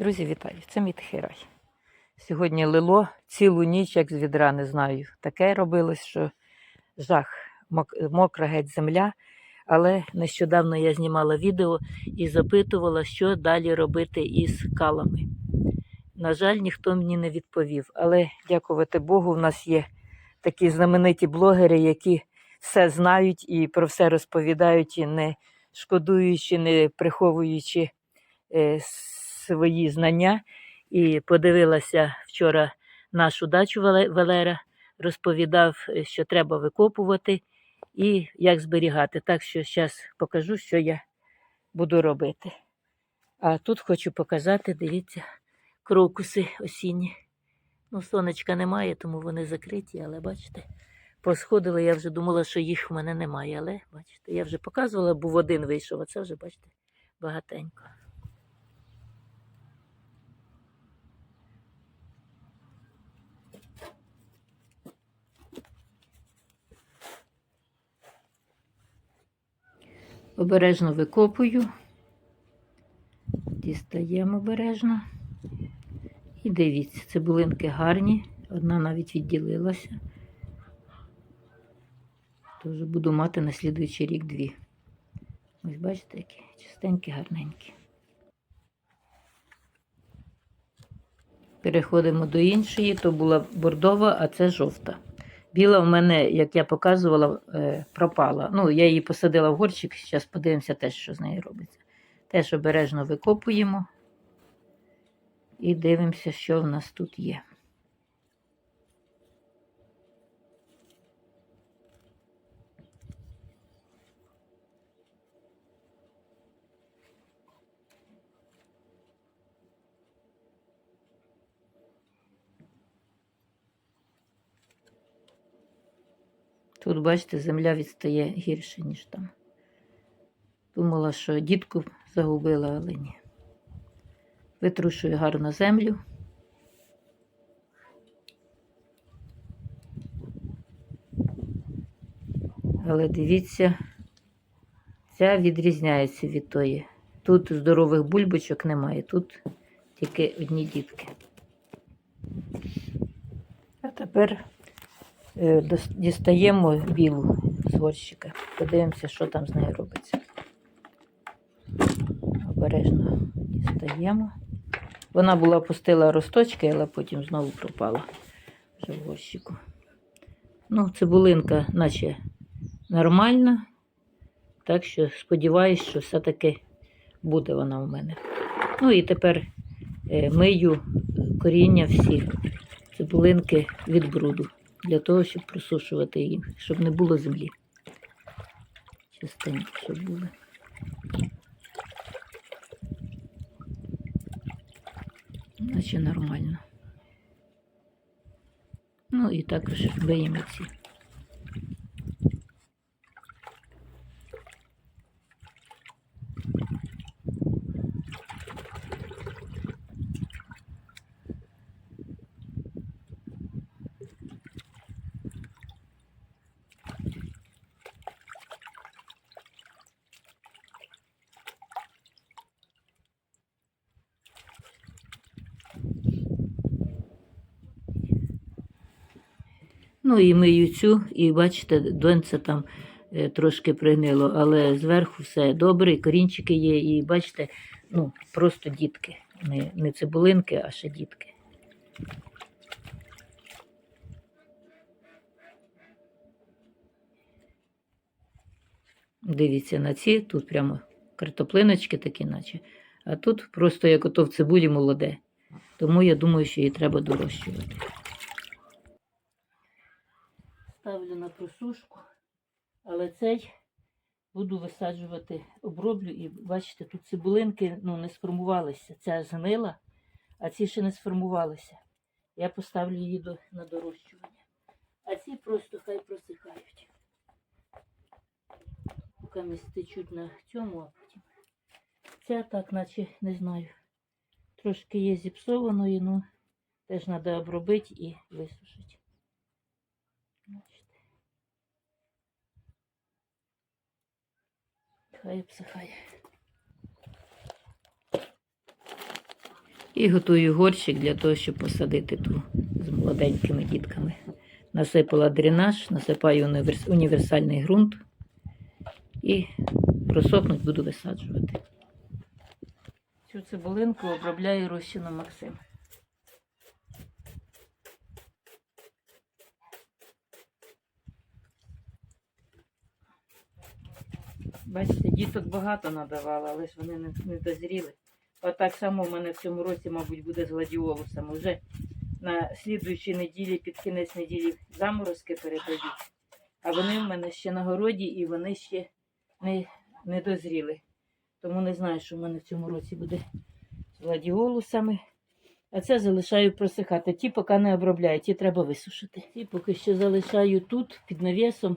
Друзі, вітаю! Це мій тихий. Сьогодні лило цілу ніч, як з відра, не знаю. Таке робилось, що жах, Мок- мокра геть земля. Але нещодавно я знімала відео і запитувала, що далі робити із калами. На жаль, ніхто мені не відповів. Але дякувати Богу, в нас є такі знамениті блогери, які все знають і про все розповідають, і не шкодуючи, не приховуючи е, свої знання. І подивилася вчора нашу дачу Валера, розповідав, е, що треба викопувати і як зберігати. Так що зараз покажу, що я буду робити. А тут хочу показати, дивіться, крокуси осінні. Ну, сонечка немає, тому вони закриті, але бачите, посходили, я вже думала, що їх в мене немає. Але бачите, я вже показувала, був один вийшов, а це вже, бачите, багатенько. Обережно викопую, дістаємо обережно. І дивіться, цибулинки гарні, одна навіть відділилася. Тож буду мати на слідуючий рік дві. Ось бачите, які чистенькі, гарненькі. Переходимо до іншої, то була бордова, а це жовта. Біла в мене, як я показувала, е, пропала. Ну, я її посадила в горщик, зараз подивимося теж, що з нею робиться. Теж обережно викопуємо і дивимося, що в нас тут є. Тут, бачите, земля відстає гірше, ніж там. Думала, що дітку загубила, але ні. Витрушую гарно землю. Але дивіться, ця відрізняється від тої. Тут здорових бульбочок немає, тут тільки одні дітки. А тепер дістаємо білу з. Подивимося, що там з нею робиться. Обережно дістаємо. Вона була пустила росточки, але потім знову пропала вже в горщику. Ну, цибулинка, наче нормальна. Так що сподіваюся, що все-таки буде вона у мене. Ну і тепер е, мию коріння всі цибулинки від бруду для того, щоб просушувати її, щоб не було землі. Частенько, щоб були. Наче нормально. Ну і також виємо ці. Ну і мию цю, і бачите, донце там е, трошки пригнило, але зверху все добре, і корінчики є, і бачите, ну, просто дітки. Не, не цибулинки, а ще дітки. Дивіться на ці, тут прямо картоплиночки такі, наче. А тут просто як ото в цибулі молоде. Тому я думаю, що її треба дорощувати. Просушку, але цей буду висаджувати, оброблю і бачите, тут цибулинки ну, не сформувалися. Ця згнила, а ці ще не сформувалися. Я поставлю її до, на дорощування. А ці просто хай просихають. Поки не стечуть на цьому, а потім. Ця так, наче не знаю. Трошки є зіпсованої, ну теж треба обробити і висушити. Хай обсихає. І готую горщик для того, щоб посадити ту з молоденькими дітками. Насипала дренаж, насипаю універс- універсальний ґрунт і просохнуть буду висаджувати. Цю цибулинку обробляю розчином Максим. Бачите, діток багато надавала, але ж вони не, не дозріли. От так само в мене в цьому році, мабуть, буде з гладіолусами. Вже на слідуючій неділі, під кінець неділі заморозки передають. А вони в мене ще на городі і вони ще не, не дозріли. Тому не знаю, що в мене в цьому році буде з гладіолусами. А це залишаю просихати. Ті поки не обробляю, ті треба висушити. Ті поки що залишаю тут під навісом,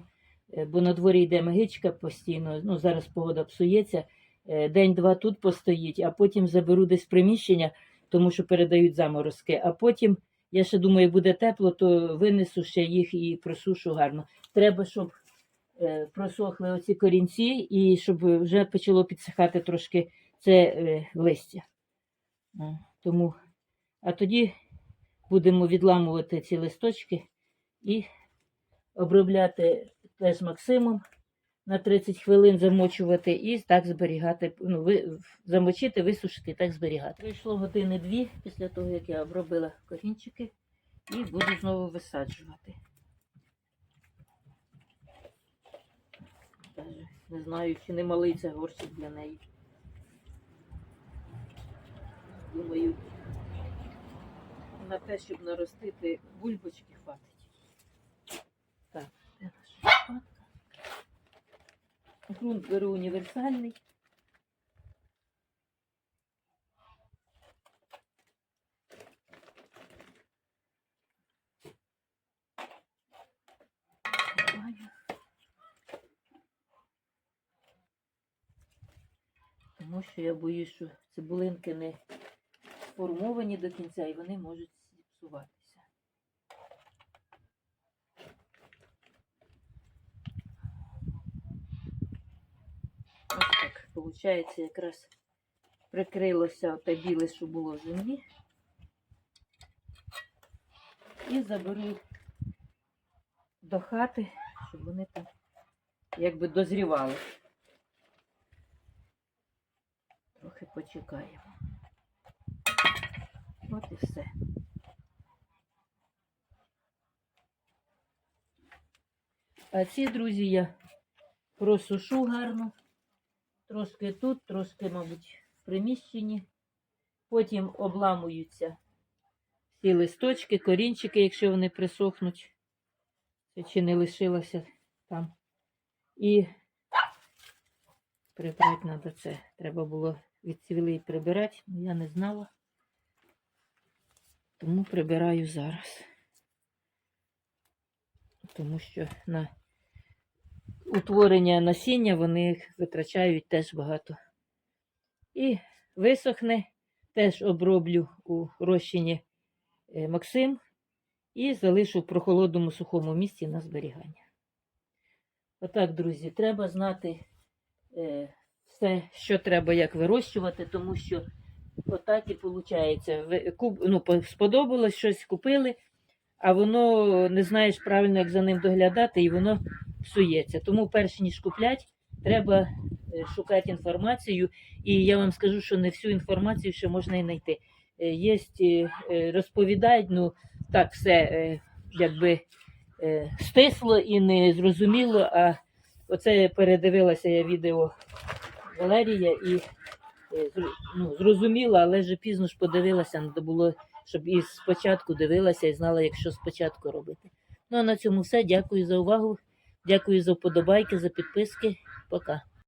бо на дворі йде магичка постійно. Ну, зараз погода псується. Е, День-два тут постоїть, а потім заберу десь приміщення, тому що передають заморозки. А потім, я ще думаю, буде тепло, то винесу ще їх і просушу гарно. Треба, щоб е, просохли оці корінці і щоб вже почало підсихати трошки це е, листя. Е, Тому, а тоді будемо відламувати ці листочки і обробляти теж Максимом на 30 хвилин замочувати і так зберігати, ну, ви, замочити, висушити і так зберігати. Пройшло години дві після того, як я обробила корінчики, і буду знову висаджувати. Не знаю, чи не малий це горщик для неї. Думаю, на те, щоб наростити бульбочки, хватить. Грунт беру універсальний. Тому що я боюсь, що цибулинки не сформовані до кінця і вони можуть зіпсуватися. Ось так, виходить, якраз прикрилося те біле, що було в землі. І заберу до хати, щоб вони там якби дозрівали. Трохи почекаємо. От і все. А ці, друзі, я просушу гарно. Трошки тут, трошки, мабуть, в приміщенні. Потім обламуються всі листочки, корінчики, якщо вони присохнуть. Чи не лишилося там. І прибрати треба це. Треба було відцвіли і прибирати, але я не знала. Тому прибираю зараз. Тому що на утворення насіння вони витрачають теж багато. І висохне, теж оброблю у розчині е, Максим і залишу в прохолодному сухому місці на зберігання. Отак, друзі, треба знати е, все, що треба як вирощувати, тому що отак і виходить. Ну, сподобалось щось купили, а воно не знаєш правильно, як за ним доглядати, і воно псується. Тому, перш ніж куплять, треба е, шукати інформацію. І я вам скажу, що не всю інформацію ще можна і знайти. Є розповідають, ну так все е, якби е, стисло і не зрозуміло. А оце передивилася я відео Валерія і е, ну, зрозуміла, але вже пізно ж подивилася, треба було, щоб і спочатку дивилася і знала, як що спочатку робити. Ну а на цьому все. Дякую за увагу. Дякую за вподобайки, за підписки. Пока.